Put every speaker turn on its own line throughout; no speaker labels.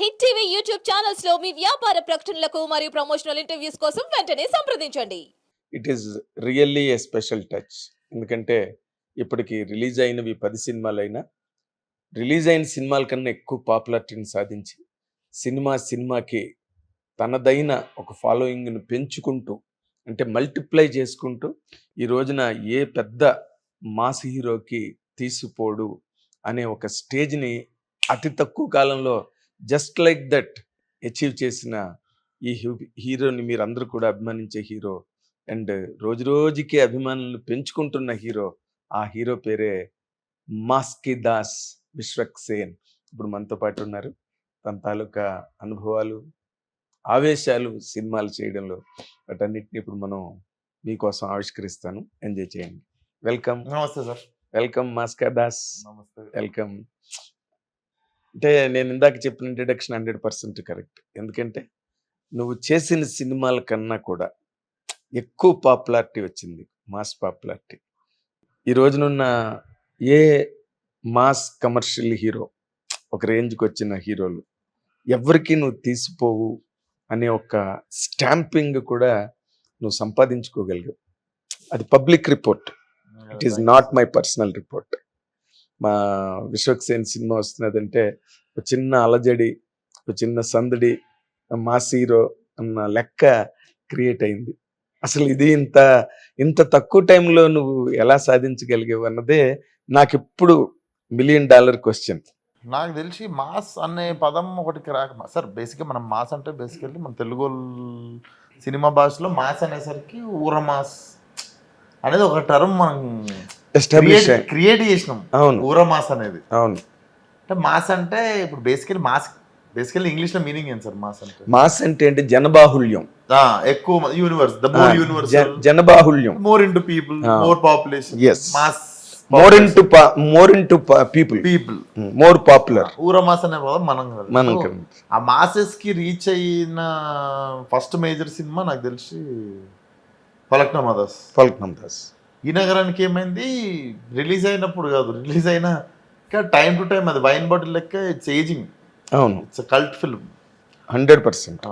Hit TV YouTube ఛానల్స్లో మీ వ్యాపార ప్రకటనలకు మరియు ప్రమోషనల్ ఇంటర్వ్యూస్ కోసం వెంటనే సంప్రదించండి.
It is really a special touch ఎందుకంటే ఇప్పటికి రిలీజ్ అయినవి పది సినిమాలైనా రిలీజ్ అయిన సినిమాల కన్నా ఎక్కువ పాపులారిటీని సాధించి సినిమా సినిమాకి తనదైన ఒక ఫాలోయింగ్ను పెంచుకుంటూ అంటే మల్టిప్లై చేసుకుంటూ ఈ రోజున ఏ పెద్ద మాస్ హీరోకి తీసిపోడు అనే ఒక స్టేజ్ని అతి తక్కువ కాలంలో జస్ట్ లైక్ దట్ అచీవ్ చేసిన ఈ హీరోని మీరందరూ కూడా అభిమానించే హీరో అండ్ రోజు రోజుకి అభిమానులను పెంచుకుంటున్న హీరో ఆ హీరో పేరే మాస్కి దాస్ విశ్వక్ సేన్ ఇప్పుడు మనతో పాటు ఉన్నారు. తన తాలూకా అనుభవాలు ఆవేశాలు సినిమాలు చేయడంలో వాటన్నిటిని ఇప్పుడు మనం మీకోసం ఆవిష్కరిస్తాను. ఎంజాయ్ చేయండి. వెల్కమ్.
నమస్తే సార్.
వెల్కమ్ మాస్కా దాస్.
నమస్తే.
వెల్కమ్. అంటే నేను ఇందాక చెప్పిన ఇంట్రడక్షన్ హండ్రెడ్ పర్సెంట్ కరెక్ట్. ఎందుకంటే నువ్వు చేసిన సినిమాల కన్నా కూడా ఎక్కువ పాపులారిటీ వచ్చింది మాస్ పాపులారిటీ. ఈ రోజునున్న ఏ మాస్ కమర్షియల్ హీరో ఒక రేంజ్కి వచ్చిన హీరోలు ఎవరికి నువ్వు తీసిపోవు అనే ఒక స్టాంపింగ్ కూడా నువ్వు సంపాదించుకోగలిగావు. అది public report. It is not my personal report మా విశ్వక్సేన్ సినిమా వస్తున్నదంటే ఒక చిన్న అలజడి ఒక చిన్న సందడి మాస్ హీరో అన్న లెక్క క్రియేట్ అయింది. అసలు ఇది ఇంత ఇంత తక్కువ టైంలో నువ్వు ఎలా సాధించగలిగావు అన్నదే నాకు ఇప్పుడు మిలియన్ డాలర్ క్వశ్చన్.
నాకు తెలిసి మాస్ అనే పదం ఒకటి రాక సార్ బేసిక్గా మనం మాస్ అంటే బేసికల్లీ మన తెలుగు సినిమా భాషలో మాస్ అనేసరికి ఊర మాస్ అనేది ఒక టర్మ్ మనం క్రియేట్ చేసినాం.
అవును.
ఊర మాస్ అనేది.
అవును.
అంటే మాస్ అంటే ఇప్పుడు బేసికల్లీ మాస్ బేసికల్లీ ఇంగ్లీష్లో మీనింగ్ ఏంటి సార్ మాస్ అంటే?
మాస్ అంటే ఏంటి? జనబాహుల్యం
ఎక్కువ universe the more universe
జనబాహుల్యం
more into people. More population
Yes.
Mass
more in to more in to people
people
more popular
ఊర మాస్ అనే పదం మనం.
మనం.
ఆ మాసెస్కి రీచ్ అయిన ఫస్ట్ మేజర్ సినిమా నాకు తెలిసి పలక్నా మదర్స్
ఫల్క్నం దాస్.
ఈ నగరానికి ఏమైంది? రిలీజ్ అయినప్పుడు కాదు రిలీజ్ అయిన టైం టు టైం అది వైన్ బాటిల్ లెక్క ఇట్స్ ఏజింగ్.
అవును.
It's cult film.
Hundred percent.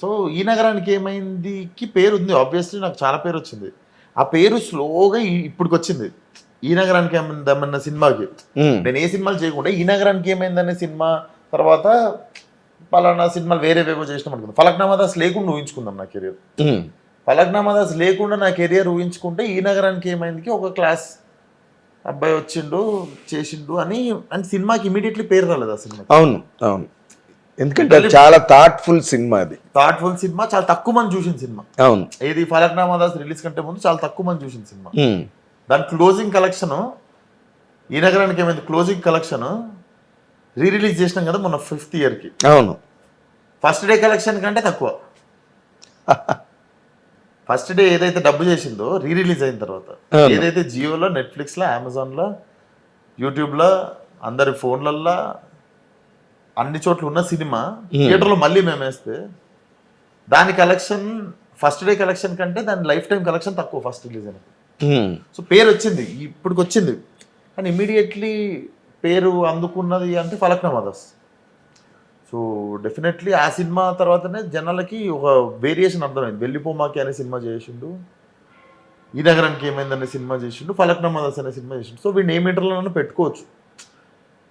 So ఈ నగరానికి ఏమైందికి పేరు ఉంది. ఆబ్వియస్లీ నాకు చాలా పేరు వచ్చింది. ఆ పేరు స్లోగా ఇప్పటికి వచ్చింది ఈ నగరానికి ఏమైంది అన్న సినిమాకి నేను ఏ సినిమాలు చేయకుండా ఈ నగరానికి ఏమైందనే సినిమా తర్వాత పలానా సినిమాలు వేరే వేవో చేసినాం అనుకుందాం ఫలక్నామా దాస్ లేకుండా ఊహించుకుందాం నా కెరియర్ ఫలక్నామా దాస్ లేకుండా నా కెరియర్ ఊహించుకుంటే ఈ నగరానికి ఏమైందికి ఒక క్లాస్ అబ్బాయి వచ్చిండు చేసిండు అని అంటే సినిమాకి ఇమీడియట్లీ పేరు రాలేదు ఆ సినిమా
అవును అవును. ఎందుకంటే చాలా థాట్ఫుల్ సినిమా అది.
థాట్ఫుల్ సినిమా చాలా తక్కువ మంది చూసిన సినిమా.
అవును.
ఏది ఫలక్నామా దాస్ రిలీజ్ కంటే ముందు చాలా తక్కువ మంది చూసిన సినిమా. దాని క్లోజింగ్ కలెక్షన్ ఈ నగరానికి ఏమైంది? క్లోజింగ్ కలెక్షన్ రీ రిలీజ్ చేసినాం కదా మొన్న ఫిఫ్త్ ఇయర్కి
అవును.
ఫస్ట్ డే కలెక్షన్ కంటే తక్కువ. ఫస్ట్ డే ఏదైతే డబ్బు చేసిందో రీ రిలీజ్ అయిన తర్వాత. ఏదైతే జియోలో నెట్ఫ్లిక్స్లో అమెజాన్లో యూట్యూబ్లో అందరి ఫోన్లల్లో అన్ని చోట్ల ఉన్న సినిమా థియేటర్లో మళ్ళీ మేము వేస్తే దాని కలెక్షన్ ఫస్ట్ డే కలెక్షన్ కంటే దాని లైఫ్ టైం కలెక్షన్ తక్కువ ఫస్ట్ రిలీజ్ అయిన
ఉమ్.
సో పేరు వచ్చింది ఇప్పటికి వచ్చింది కానీ ఇమీడియట్లీ పేరు అందుకున్నది అంటే ఫలక్నామా దాస్ సో డెఫినెట్లీ ఆ సినిమా తర్వాతనే జనాలకి ఒక వేరియేషన్ అర్థమైంది. వెళ్ళిపోమాకి అనే సినిమా చేసిండు ఈ నగరానికి ఏమైందనే సినిమా చేసిండు ఫలక్నామా దాస్ అనే సినిమా చేసిండు. సో వీడిని ఏ మీటర్లోనూ పెట్టుకోవచ్చు.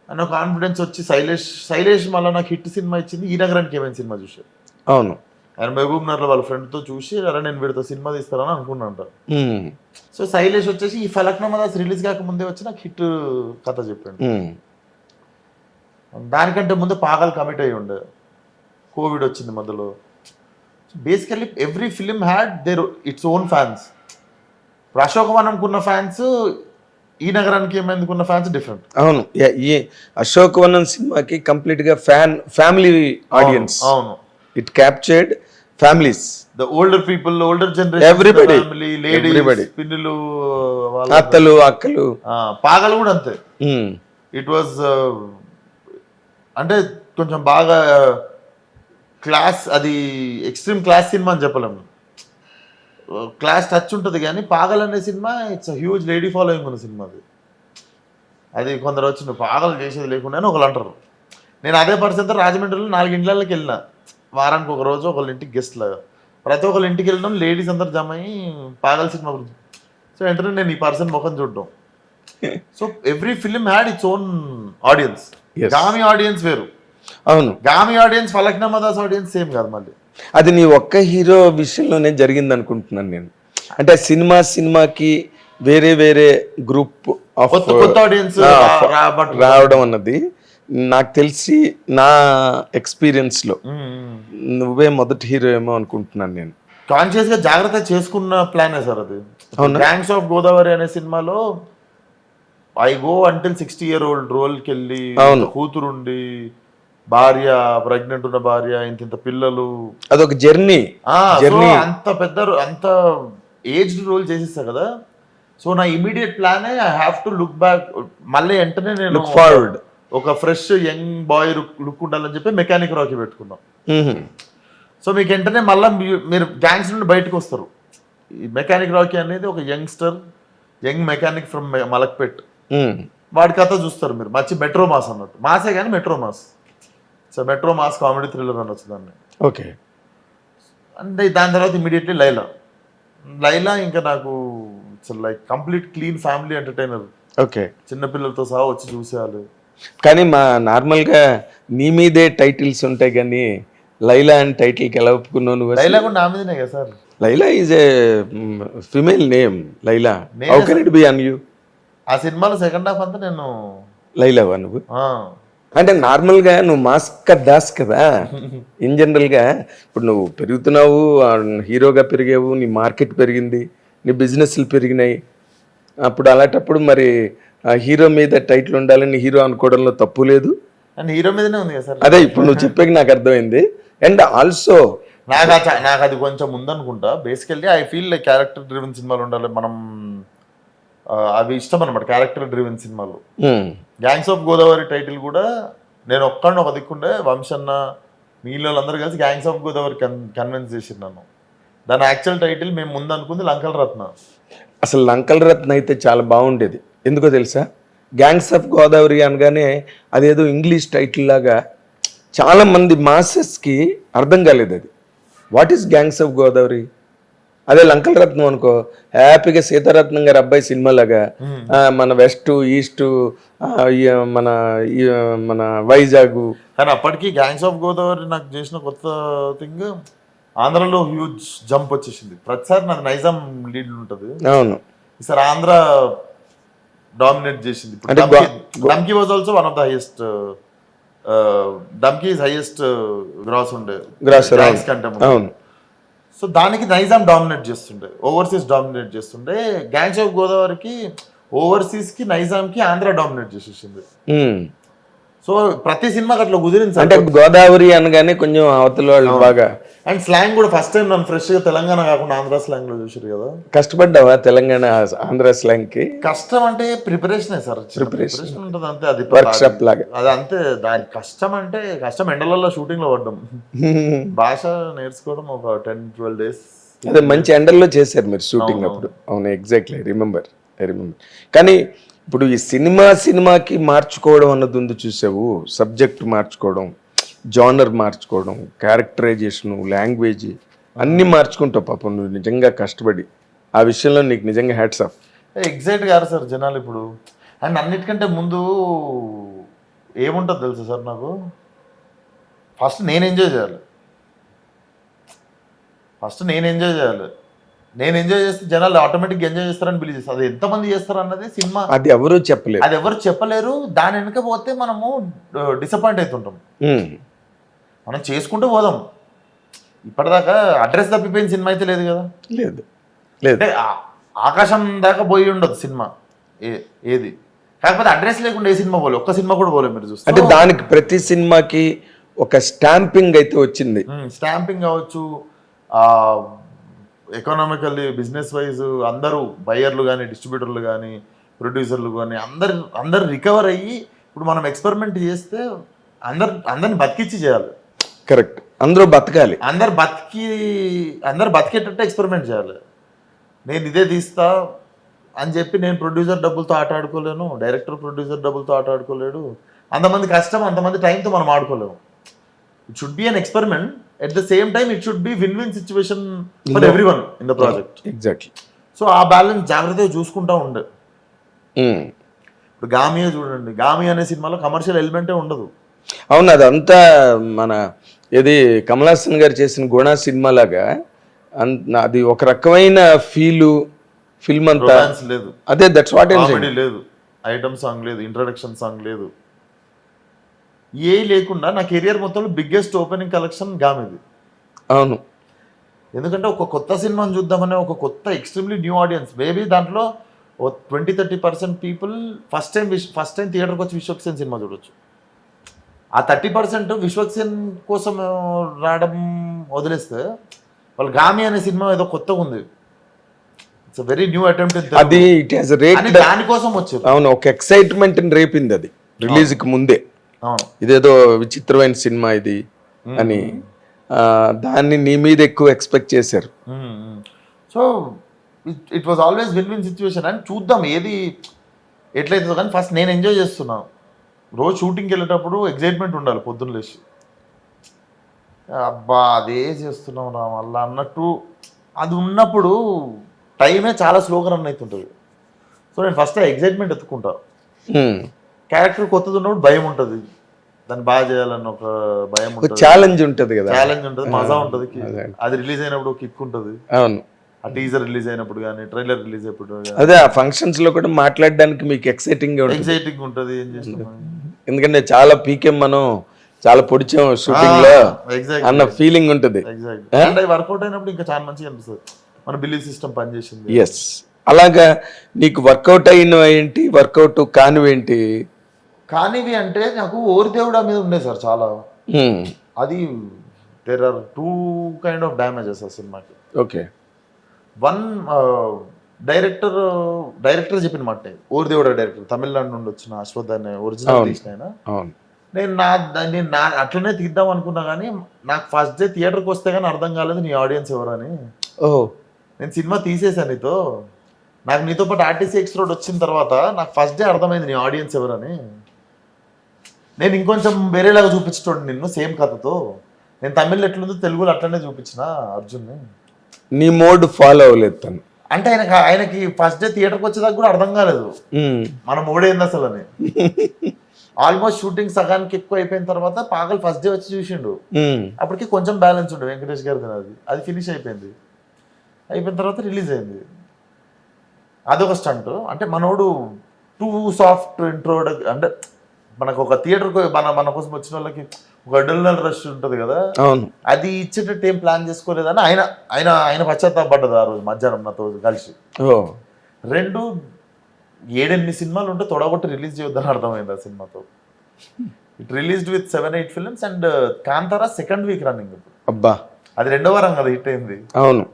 అన్న కాన్ఫిడెన్స్ వచ్చి శైలేష్ శైలేష్ మళ్ళీ నాకు హిట్ సినిమా ఇచ్చింది ఈ నగరానికి ఏమైంది సినిమా చూసాడు
అవును.
ఆయన మహబూబ్ నగర్లో వాళ్ళ ఫ్రెండ్తో చూసి అరే నేను వీడితో సినిమా తీస్తారని అనుకున్నాను
ఉమ్.
సో శైలేష్ వచ్చేసి ఈ ఫలక్నామా దాస్ రిలీజ్ కాకముందే వచ్చి నాకు హిట్ కథ చెప్పాడు. దానికంటే ముందు పాగల్ కమిట్ అయ్యి ఉండే. కోవిడ్ వచ్చింది మధ్యలో. Basically every film had there its own fans ఇప్పుడు అశోకవనంకున్న ఫ్యాన్స్ ఈ నగరానికి ఏమైందుకున్న ఫ్యాన్స్ డిఫరెంట్
అవును. ఈ అశోకవనం సినిమాకి కంప్లీట్గా ఫ్యాన్ ఫ్యామిలీ ఆడియన్స్
అవును.
It captured families
the older people older generation. Family ladies. పిన్నులు వాళ్ళ
అత్తలు అక్కలు.
ఆ, పాగల్ కూడా అంతే. ఇట్ వాజ్ అంటే కొంచెం బాగా క్లాస్ అది ఎక్స్ట్రీమ్ క్లాస్ సినిమా అని చెప్పలేము. క్లాస్ టచ్ ఉంటుంది కానీ పాగల్ అనే cinema it's huge lady following ఉన్న సినిమా అది. అది కొందరు వచ్చి నువ్వు పాగలు చేసేది లేకుండా ఒకరు అంటారు. నేను అదే పరిస్థితి రాజమండ్రిలో నాలుగు ఇండ్లకి వెళ్ళిన. వారానికి ఒక రోజు ఒకళ్ళ ఇంటికి గెస్ట్ లాగా. ప్రతి ఒక్కళ్ళ ఇంటికి వెళ్ళడం లేడీస్ అందరు జమ అయ్యి పాగల్ సినిమా గురించి. సో వెంటనే నేను ఈ పర్సన్ ముఖం చూడడం. So every film had its own audience. Gaami audience వేరు.
అవును.
Gaami audience Falaknuma Das audience same కాదు మళ్ళీ.
అది నీ ఒక్క హీరో విషయంలోనే జరిగింది అనుకుంటున్నాను నేను. అంటే సినిమా సినిమాకి వేరే వేరే గ్రూప్
కొత్త ఆడియన్స్
రావడం అన్నది నాకు తెలిసి నా ఎక్స్పీరియన్స్లో నువ్వే మొదటి హీరో ఏమో అనుకుంటున్నాను నేను.
కాన్షియస్గా జాగ్రత్త చేసుకున్న ప్లానే సార్ అది? గ్యాంగ్స్ ఆఫ్ గోదావరి అనే సినిమాలో I go until sixty year old రోల్కి వెళ్ళి. కూతురుండి భార్య ప్రెగ్నెంట్ ఉన్న భార్య ఇంత ఇంత పిల్లలు.
అదొక జర్నీ. Journey.
అంత పెద్ద అంత ఏజ్డ్ రోల్ చేసిస్తా కదా. సో నా immediate ప్లానే I have to look back మళ్ళీ వెంటనే నేను
లుక్ ఫార్వర్డ్
ఒక ఫ్రెష్ యంగ్ బాయ్ లుక్ ఉండాలని చెప్పి మెకానిక్ రాకి పెట్టుకున్నాం. సో మీకు వెంటనే మళ్ళీ మీరు గ్యాంగ్స్ నుండి బయటకు వస్తారు. ఈ మెకానిక్ రాకీ అనేది ఒక youngster young mechanic from Malakpet. వాడి కథ చూస్తారు మీరు. మంచి మెట్రో మాస్ అన్నట్టు. మాసే కానీ metro mass so metro mass comedy thriller అనొచ్చు దాన్ని.
ఓకే.
అంటే దాని తర్వాత ఇమీడియట్లీ లైలా లైలా ఇంకా నాకు it's like complete clean family entertainer
okay.
చిన్నపిల్లలతో సహా వచ్చి చూసేయాలి
కానీ మా నార్మల్గా నీ మీదే టైటిల్స్ ఉంటాయి కానీ లైలా అని టైటిల్కి ఎలా ఒప్పుకున్నావు నువ్వు
లైలా కూడా నా మీదనే కదా sir.
Laila is a female name Laila how can it be on you
ఆ సినిమాలో సెకండ్ హాఫ్ అంతా నేను
లైలావా నువ్వు? అంటే నార్మల్గా నువ్వు మాస్క్ దాస్ కదా? ఇన్ జనరల్గా ఇప్పుడు నువ్వు పెరుగుతున్నావు హీరోగా పెరిగావు నీ మార్కెట్ పెరిగింది నీ బిజినెస్లు పెరిగినాయి. అప్పుడు అలాంటప్పుడు మరి ఆ హీరో మీద టైటిల్ ఉండాలని హీరో అనుకోవడంలో తప్పు లేదు?
అండ్ హీరో మీదనే ఉంది కదా సార్.
అదే ఇప్పుడు నువ్వు చెప్పాక నాకు అర్థమైంది. అండ్ ఆల్సో
నాకు నాకు అది కొంచెం ఉందనుకుంటా. Basically I feel like character driven సినిమాలు ఉండాలి. మనం అవి ఇష్టం అనమాట క్యారెక్టర్ డ్రివెన్ సినిమాలు. గ్యాంగ్స్ ఆఫ్ గోదావరి టైటిల్ కూడా నేను ఒక్కడిని ఒక దిక్కుండే వంశన్న మిగిలిన వాళ్ళందరూ కలిసి గ్యాంగ్స్ ఆఫ్ గోదావరి కన్ కన్విన్స్ చేసి నన్ను. దాని యాక్చువల్ టైటిల్ మేము ముందు అనుకుంది లంకల రత్న
అసలు లంకల్ రత్న అయితే చాలా బాగుండేది. ఎందుకో తెలుసా? గ్యాంగ్స్ ఆఫ్ గోదావరి అనగానే అదేదో ఇంగ్లీష్ టైటిల్ లాగా చాలా మంది మాసెస్కి అర్థం కాలేదు అది. What is gangs of Godavari అదే లంకల్ రత్నం అనుకో. హ్యాపీగా సీతారత్నం గారి అబ్బాయి సినిమా లాగా ఆ, మన వెస్ట్ ఈస్ట్ మన మన వైజాగ్.
కానీ అప్పటికి గ్యాంగ్స్ ఆఫ్ గోదావరి నాకు చేసిన కొత్త థింగ్ ఆంధ్రలో హ్యూజ్ జంప్ వచ్చేసింది. ప్రతిసారి నాకు నైజాం లీడ్ ఉంటుంది.
అవును.
ఈసారి ఆంధ్ర డామినేట్ చేసింది. Dhamki was also one of the highest Dhamki highest gross ఉండే.
అవును.
కంటే.
అవును.
సో దానికి నైజాం డామినేట్ చేస్తుండే ఓవర్సీస్ డామినేట్ చేస్తుండే. గ్యాంగ్స్ ఆఫ్ గోదావరికి ఓవర్సీస్కి నైజాం కి ఆంధ్ర డామినేట్ చేసేసింది.
ఉమ్.
సో ప్రతి సినిమాకి అట్లా కుదిరింది
అంటే గోదావరి అనగానే కొంచెం అవతల వాళ్ళు బాగా
అండ్ స్లాంగ్ కూడా ఫస్ట్ టైం నన్ను ఫ్రెష్గా తెలంగాణ కాకుండా ఆంధ్ర స్లాంగ్లో చూసారు కదా.
కష్టపడ్డావా తెలంగాణ ఆంధ్ర స్లాంగ్కి
కష్టం అంటే ప్రిపరేషన్ సార్.
Preparation.
ప్రిపరేషన్. ఉంటుంది అంతే అది
Workshop లాగా.
అది అంతే దాని కష్టం అంటే కష్టం. ఎండలలో షూటింగ్లో పడ్డం. భాష నేర్చుకోవడం ఒక టెన్ ట్వెల్వ్ డేస్.
అదే మంచి ఎండల్లో చేశారు మీరు షూటింగ్ అప్పుడు. అవును ఎగ్జాక్ట్లీ రిమెంబర్ ఐ రిమెంబర్ కానీ ఇప్పుడు ఈ సినిమా సినిమాకి మార్చుకోవడం అన్నది ఉంది చూసావు సబ్జెక్ట్ మార్చుకోవడం. జానర్ మార్చుకోవడం క్యారెక్టరైజేషన్ లాంగ్వేజ్ అన్నీ మార్చుకుంటావు పాపం నువ్వు నిజంగా కష్టపడి. ఆ విషయంలో నీకు నిజంగా హ్యాట్స్ ఆఫ్
ఎగ్జైట్ గారు సార్ జనాలు ఇప్పుడు. అండ్ అన్నిటికంటే ముందు ఏముంటుంది తెలుసా సార్ నాకు? ఫస్ట్ నేను ఎంజాయ్ చేయాలి. ఫస్ట్ నేను ఎంజాయ్ చేయాలి. నేను ఎంజాయ్ చేస్తే జనాలు ఆటోమేటిక్గా ఎంజాయ్ చేస్తారని బిలీవ్ చేస్తారు. అది ఎంతమంది చేస్తారు అన్నది సినిమా.
అది ఎవరూ చెప్పలేదు
అది ఎవరు చెప్పలేరు. దాని వెనుక పోతే మనము డిసప్పాయింట్ అవుతుంటాం.
ఉమ్.
మనం చేసుకుంటూ పోదాం. ఇప్పటిదాకా అడ్రస్ తప్పిపోయిన సినిమా అయితే లేదు కదా.
లేదు. లేదు.
ఆకాశం దాకా పోయి ఉండదు సినిమా. ఏది. కాకపోతే అడ్రస్ లేకుండా ఏ సినిమా పోలే. ఒక్క సినిమా కూడా పోలే మీరు చూస్తే.
అంటే దానికి ప్రతి సినిమాకి ఒక స్టాంపింగ్ అయితే వచ్చింది.
స్టాంపింగ్ కావచ్చు ఎకనామికల్లీ బిజినెస్ వైజ్ అందరూ బయ్యర్లు కానీ డిస్ట్రిబ్యూటర్లు కానీ ప్రొడ్యూసర్లు కానీ అందరు అందరు రికవర్ అయ్యి ఇప్పుడు మనం ఎక్స్పెరిమెంట్ చేస్తే అందరు అందరిని బతికిచ్చి చేయాలి.
కరెక్ట్. అందరూ బతకాలి.
అందరు బతికి అందరు బతికేటట్టు ఎక్స్పెరిమెంట్ చేయాలి. నేను ఇదే తీస్తా అని చెప్పి నేను ప్రొడ్యూసర్ డబ్బులతో ఆట ఆడుకోలేను డైరెక్టర్ ప్రొడ్యూసర్ డబ్బులతో ఆట ఆడుకోలేడు. అంతమంది కష్టం అంతమంది టైంతో మనం ఆడుకోలేము. It should be an experiment at the same time it should be win win situation for everyone in the project
exactly
so ఆ బ్యాలెన్స్ జాగ్రత్తగా చూసుకుంటా ఉండే. ఇప్పుడు గామియా చూడండి. గామి అనే సినిమాలో కమర్షియల్ ఎలిమెంటే ఉండదు.
అవును అదంతా మన ఇది కమల్ హాసన్ గారు చేసిన గుణ సినిమా లాగా అది ఒక రకమైన ఫీలు ఫిల్మ్ అంతా
లేదు
అదే దట్స్ వాట్
లేదు ఐటమ్ సాంగ్ లేదు ఇంట్రడక్షన్ సాంగ్ లేదు ఏ లేకుండా నా కెరియర్ మొత్తంలో బిగ్గెస్ట్ ఓపెనింగ్ కలెక్షన్ గామిది
అవును
ఎందుకంటే ఒక కొత్త సినిమాని చూద్దామనే ఒక కొత్త ఎక్స్ట్రీమ్లీ న్యూ ఆడియన్స్ మేబీ దాంట్లో ఓ twenty thirty percent people first time first time థియేటర్కి వచ్చి విశ్వక్సేన్ సినిమా చూడొచ్చు ఆ థర్టీ పర్సెంట్ విశ్వక్సేన్ కోసం రావడం వదిలేస్తే వాళ్ళు గామి అనే సినిమా ఏదో కొత్తగా ఉంది. ఇట్స్ వెరీ న్యూ అటెంప్ట్
అది ఇట్ హాస్ రేట్
దానికోసం వచ్చారు
అవును ఒక ఎక్సైట్మెంట్ రేపింది అది. రిలీజ్కి ముందే. ఇదేదో విచిత్రమైన సినిమా ఇది అని దాన్ని నీ మీద ఎక్కువ ఎక్స్పెక్ట్ చేశారు.
So it was always win win situation అని చూద్దాం ఏది ఎట్లయితుందో కానీ ఫస్ట్ నేను ఎంజాయ్ చేస్తున్నాను రోజు షూటింగ్కి వెళ్ళేటప్పుడు ఎగ్జైట్మెంట్ ఉండాలి పొద్దున్న లేచి. అబ్బా అదే చేస్తున్నాం రా మళ్ళా అన్నట్టు అది ఉన్నప్పుడు టైమే చాలా స్లోగా రన్ అవుతుంటుంది. సో నేను ఫస్ట్ ఎగ్జైట్మెంట్ ఎత్తుకుంటా. క్యారెక్టర్ కొత్తది ఉన్నప్పుడు భయం ఉంటుంది. దాన్ని బాగా చేయాలన్న ఒక భయం
ఛాలెంజ్ ఉంటది. కదా.
ఛాలెంజ్ ఉంటుంది. మజా ఉంటుంది.
అదే.
రిలీజ్ అయినప్పుడు కిక్ ఉంటుంది.
అవును.
ఆ టీజర్ రిలీజ్ అయినప్పుడు కానీ ట్రైలర్ రిలీజ్ అయినప్పుడు
అదే ఆ ఫంక్షన్స్లో కూడా మాట్లాడడానికి మీకు ఎక్సైటింగ్గా ఉంటుంది.
ఎగ్జైటింగ్ ఉంటుంది. ఏం చేస్తాం
ఎందుకంటే చాలా పీకేం మనం చాలా పొడిచాం షూటింగ్లో
ఎగ్జాక్ట్
అన్న ఫీలింగ్ ఉంటది.
వర్కౌట్ అయినప్పుడు ఇంకా చాలా మంచిగా అనిపిస్తుంది. మన బిలీఫ్ సిస్టమ్ పనిచేసింది.
ఎస్ అలాగా నీకు వర్కౌట్ అయిన ఏంటి? వర్కౌట్ కానివేంటి
కానివి అంటే నాకు ఓరి దేవుడా మీద ఉండే సార్ చాలా.
హ్మ్.
అది there are two kind of damages ఆ సినిమాకి.
ఓకే
వన్ డైరెక్టర్ డైరెక్టర్ చెప్పిన మాట. ఓరి దేవుడా డైరెక్టర్ తమిళనాడు నుండి వచ్చిన అశ్వత్ అనే ఒరిజినల్. తీసిన ఆయన. నేను నా నేను నా అట్లనే తీద్దాం అనుకున్నా కానీ నాకు ఫస్ట్ డే థియేటర్కి వస్తే కానీ అర్థం కాలేదు నీ ఆడియన్స్ ఎవరని.
ఓ
నేను సినిమా తీసేసాను నీతో. నాకు నీతో పాటు ఆర్టీసీ ఎక్స్ రోడ్ వచ్చిన తర్వాత నాకు ఫస్ట్ డే అర్థమైంది నీ ఆడియన్స్ ఎవరని. నేను ఇంకొంచెం వేరేలాగా చూపించటోడు నిన్ను సేమ్ కథతో. నేను తమిళ్ ఎట్లుందో తెలుగులో అట్లనే చూపించిన అర్జున్ని.
నీ మోడ్ ఫాలో అవ్వలేదు తను.
అంటే ఆయనకి ఆయనకి ఫస్ట్ డే థియేటర్కి వచ్చేదాకా కూడా అర్థం కాలేదు. మనం ఓడేంది అసలు అని ఆల్మోస్ట్ షూటింగ్ సగానికి ఎక్కువ అయిపోయిన తర్వాత పాగల్ ఫస్ట్ డే వచ్చి చూసిండు. అప్పటికి కొంచెం బ్యాలెన్స్ ఉండే వెంకటేష్ గారిది అది అది ఫినిష్ అయిపోయింది. అయిపోయిన తర్వాత రిలీజ్ అయింది. అదొక స్టంట్ అంటే మనోడు టూ సాఫ్ట్ ఇంట్రో అంటే మనకు ఒక థియేటర్ మన మన కోసం వచ్చిన వాళ్ళకి ఒక అడల్నల్ రష్ ఉంటుంది కదా.
అవును.
అది ఇచ్చేటట్టు ఏం ప్లాన్ చేసుకోలేదని ఆయన ఆయన ఆయన పశ్చాత్తాపడ్డది ఆ రోజు మధ్యాహ్నం నాతో కలిసి. రెండు ఏడెనిమిది సినిమాలు ఉంటే తొడగొట్టి రిలీజ్ చేయొద్దని అర్థమైంది ఆ సినిమాతో. It released with seven eight films and Kantara second week running
అబ్బా.
అది రెండో వారం కదా హిట్ అయింది.
అవును.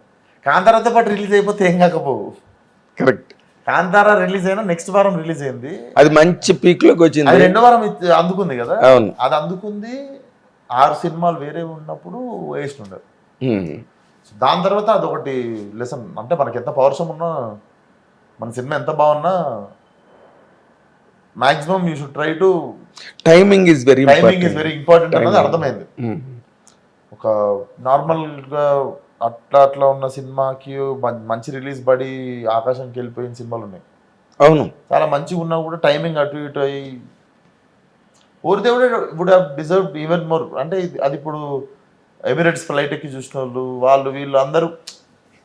కాంతారాతో పాటు రిలీజ్ అయిపోతే ఏం కాకపోవు.
కరెక్ట్.
కాంతారా రిలీజ్ అయినా నెక్స్ట్ వారం రిలీజ్ అయింది.
అది మంచి పీక్లోకి
అది
వచ్చింది
రెండో వారం అందుకుంది కదా?
అవును.
అది అందుకుంది. ఆరు సినిమాలు వేరే ఉన్నప్పుడు వేస్ట్ ఉండదు. దాని తర్వాత అదొకటి లెసన్ అంటే మనకి ఎంత పౌరుషం ఉన్నా మన సినిమా ఎంత బాగున్నా maximum you should try to
timing is very
timing is very important అన్నది. అర్థమైంది. ఒక నార్మల్గా అట్లా అట్లా ఉన్న సినిమాకి మంచి రిలీజ్ పడి ఆకాశంకి వెళ్ళిపోయిన సినిమాలు ఉన్నాయి.
అవును.
చాలా మంచిగా ఉన్నా కూడా టైమింగ్ అటు ఇటు అయ్యి ఓరితే కూడా would have deserve even more. అంటే అది ఇప్పుడు ఎమిరేట్స్ ఫ్లైట్ ఎక్కి చూసిన వాళ్ళు వాళ్ళు వీళ్ళు అందరూ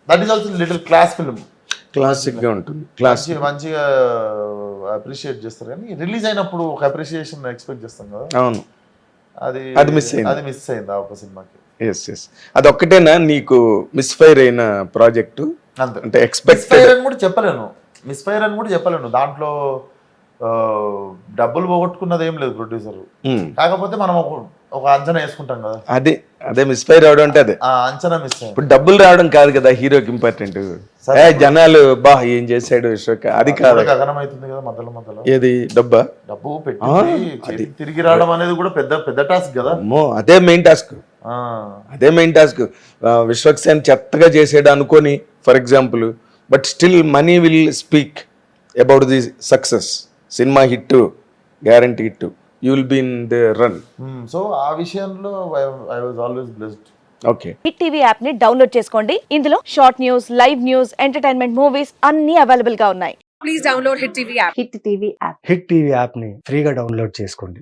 that is also little class film
క్లాసిక్గా ఉంటుంది. క్లాస్
మంచి మంచిగా అప్రిషియేట్ చేస్తారు. కానీ రిలీజ్ అయినప్పుడు ఒక అప్రిషియేషన్ ఎక్స్పెక్ట్ చేస్తాం కదా.
అవును.
అది
అది miss అయింది.
అది మిస్ అయింది ఆ ఒక సినిమాకి.
ఎస్ ఎస్ అదొక్కటేనా? నీకు మిస్ఫైర్ అయిన ప్రాజెక్టు అంటే ఎక్స్పెక్టెడ్
మిస్ఫైర్ అని కూడా చెప్పలేను. మిస్ఫైర్ అని కూడా చెప్పలేను. దాంట్లో డబ్బులు పోగొట్టుకున్నది ఏం లేదు ప్రొడ్యూసర్ కాకపోతే మనం ఒక అంచనా వేసుకుంటాం కదా.
అదే అదే మిస్ఫైర్ అవడం అంటే అదే.
అంచనా మిస్
ఇప్పుడు డబ్బులు రావడం కాదు కదా హీరోకి ఇంపార్టెంట్ జనాలు బా ఏం చేశాడు విశ్వక్ అది కాదు.
కూడా గగనం అవుతుంది కదా మధ్యలో మధ్యలో.
ఏది డబ్బా?
డబ్బు పెట్టి తిరిగి రావడం అనేది కూడా పెద్ద పెద్ద టాస్క్ కదా.
అమ్మో అదే మెయిన్ టాస్క్ అదే మెయిన్ టాస్క్ విశ్వక్ సేన్ చెత్తగా చేసాడు అనుకొని for example but still money will speak about the success cinema hit guarantee hit you will be in the run
so ఆ విషయంలో I was always blessed
okay
hit TV యాప్ని download చేసుకోండి. ఇందులో short news live news entertainment movies అన్ని అవైలబుల్గా ఉన్నాయి.
Please download Hit TV app.
Hit TV app
hit TV యాప్ని ఫ్రీగా డౌన్లోడ్ చేసుకోండి.